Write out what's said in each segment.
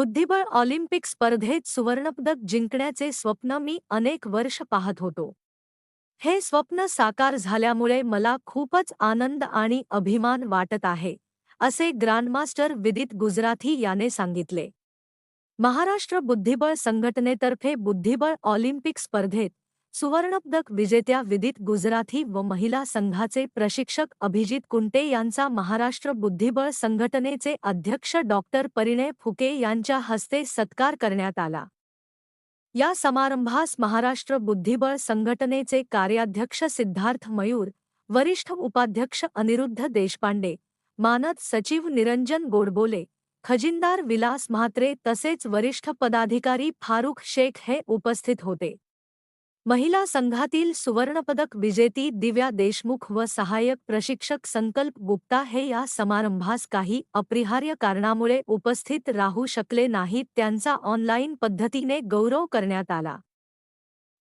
बुद्धिबळ ऑलिम्पिक स्पर्धेत सुवर्णपदक जिंकण्याचे स्वप्न मी अनेक वर्ष पाहत होतो. हे स्वप्न साकार झाल्यामुळे मला खूपच आनंद आणि अभिमान वाटत आहे असे ग्रँडमास्टर विदित गुजराथी याने सांगितले. महाराष्ट्र बुद्धिबळ संघटनेतर्फे बुद्धिबळ ऑलिम्पिक स्पर्धेत सुवर्णपदक विजेत्या विदित गुजराथी व महिला संघाचे प्रशिक्षक अभिजित कुंटे यांचा महाराष्ट्र बुद्धिबळ संघटनेचे अध्यक्ष डॉक्टर परिणय फुके यांच्या हस्ते सत्कार करण्यात आला. या समारंभास महाराष्ट्र बुद्धिबळ संघटनेचे कार्याध्यक्ष सिद्धार्थ मयूर वरिष्ठ उपाध्यक्ष अनिरुद्ध देशपांडे मानद सचिव निरंजन गोडबोले खजिनदार विलास म्हात्रे तसेच वरिष्ठ पदाधिकारी फारुख शेख हे उपस्थित होते. महिला संघातील सुवर्णपदक विजेती दिव्या देशमुख व सहाय्यक प्रशिक्षक संकल्प गुप्ता हे या समारंभास काही अपरिहार्य कारणामुळे उपस्थित राहू शकले नाहीत, त्यांचा ऑनलाईन पद्धतीने गौरव करण्यात आला.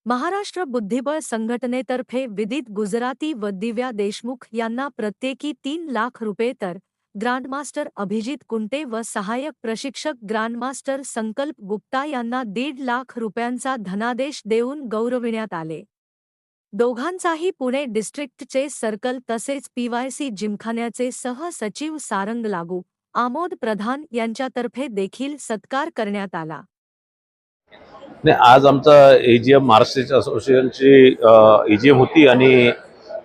महाराष्ट्र बुद्धिबळ संघटनेतर्फे विदित गुजराती व दिव्या देशमुख यांना प्रत्येकी तीन लाख रुपये तर ग्रँडमास्टर अभिजित कुंटे व सहाय्यक प्रशिक्षक ग्रँडमास्टर संकल्प गुप्ता यांना दीड लाख रुपयांचा धनादेश देऊन गौरविण्यात आले. दोघांचाही पुणे डिस्ट्रिक्टचे सर्कल तसेच पीवायसी जिमखान्याचे सहसचिव सारंग लागू आमोद प्रधान यांच्यातर्फे देखील सत्कार करण्यात आला. नाही आज आमचा एजीएम महाराष्ट्र असोसिएशनची एजीएम होती आणि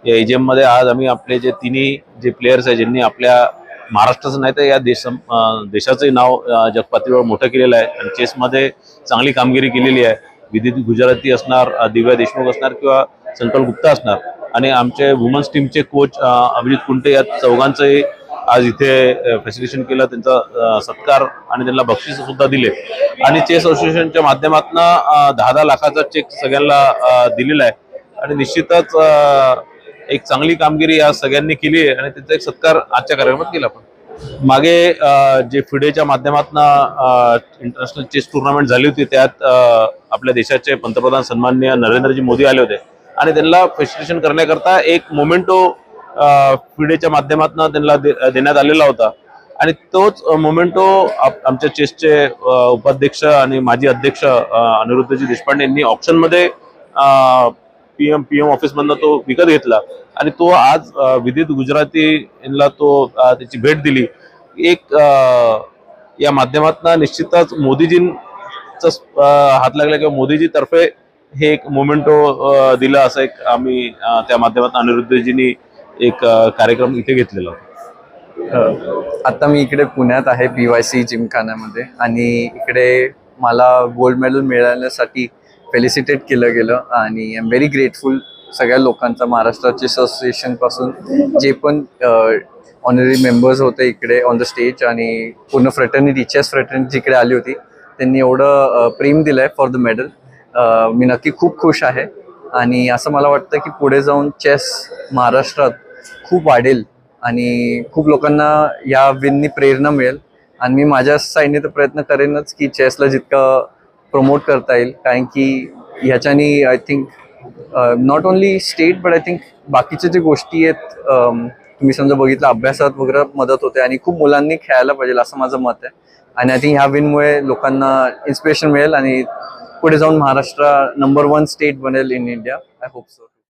या एजीएममध्ये आज आम्ही आपले जे तिन्ही जे प्लेयर्स आहेत ज्यांनी आपल्या महाराष्ट्राचं नाही तर या देश देशाचंही नाव जगपातळीवर मोठं केलेलं आहे. आणि चेसमध्ये चांगली कामगिरी केलेली आहे. विदित गुजराती असणार दिव्या देशमुख असणार किंवा संकल्प गुप्ता असणार. आणि आमचे वुमन्स टीमचे कोच अभिजित कुंटे या चौघांचंही आज इथे फॅसिलिटेशन केलं. त्यांचा सत्कार आणि त्यांना बक्षीस सुद्धा दिले. आणि चेस असोसिएशनच्या माध्यमातून दहा दहा लाखाचा चेक सगळ्यांना दिलेला आहे. आणि निश्चितच एक चांगली कामगिरी या सगळ्यांनी केली आहे आणि त्याचा एक सत्कार आजच्या कार्यक्रमात केला आपण. मागे जे फिडेच्या माध्यमातून इंटरनॅशनल चेस टुर्नामेंट झाली होती त्यात आपल्या देशाचे पंतप्रधान सन्माननीय नरेंद्रजी मोदी आले होते. आणि त्यांना फॅसिलिटेशन करण्याकरता एक मोमेंटो फिडेच्या माध्यमातून त्यांना दे- देण्यात आलेला होता. आणि तोच मोमेंटो आमच्या चेसचे उपाध्यक्ष आणि माजी अध्यक्ष अनिरुद्धजी देशपांडे यांनी ऑप्शनमध्ये पीएम पीएम ऑफिसमधनं तो विकत घेतला. आणि तो आज विदित गुजराती यांना तो त्याची भेट दिली. एक या माध्यमातून निश्चितच मोदीजींचा हात लागला किंवा मोदीजी हे एक मोमेंटो दिला असं एक आम्ही त्या माध्यमातून अनिरुद्धजींनी एक कार्यक्रम इथे घेतलेला होता. आता मी इकडे पुण्यात आहे पी वाय सी जिमखान्यामध्ये. आणि इकडे मला गोल्ड मेडल मिळवण्यासाठी फेलिसिटेट केलं गेलं आणि आय एम व्हेरी ग्रेटफुल सगळ्या लोकांचा महाराष्ट्र चेस जे पण ऑनरी मेंबर्स होते इकडे ऑन द स्टेज आणि पूर्ण फ्रेटर्निटी चेस फ्रेटर्निटी जिकडे आली होती त्यांनी एवढं प्रेम दिलं आहे फॉर द मेडल मी नक्की खूप खुश आहे आणि असं मला वाटतं की पुढे जाऊन चेस महाराष्ट्रात खूप वाढेल आणि खूप लोकांना या विननी प्रेरणा मिळेल. आणि मी माझ्या साईडने तर प्रयत्न करेनच की चेसला जितकं प्रमोट करता येईल कारण की ह्याच्यानी I think not only state but I think बाकीच्या जे गोष्टी आहेत तुम्ही समजा बघितलं अभ्यासात वगैरे मदत होते आणि खूप मुलांनी खेळायला पाहिजे असं माझं मत आहे. आणि आय थिंक ह्या विनमुळे लोकांना इन्स्पिरेशन मिळेल आणि पुढे जाऊन महाराष्ट्र नंबर वन स्टेट बनेल in India I hope so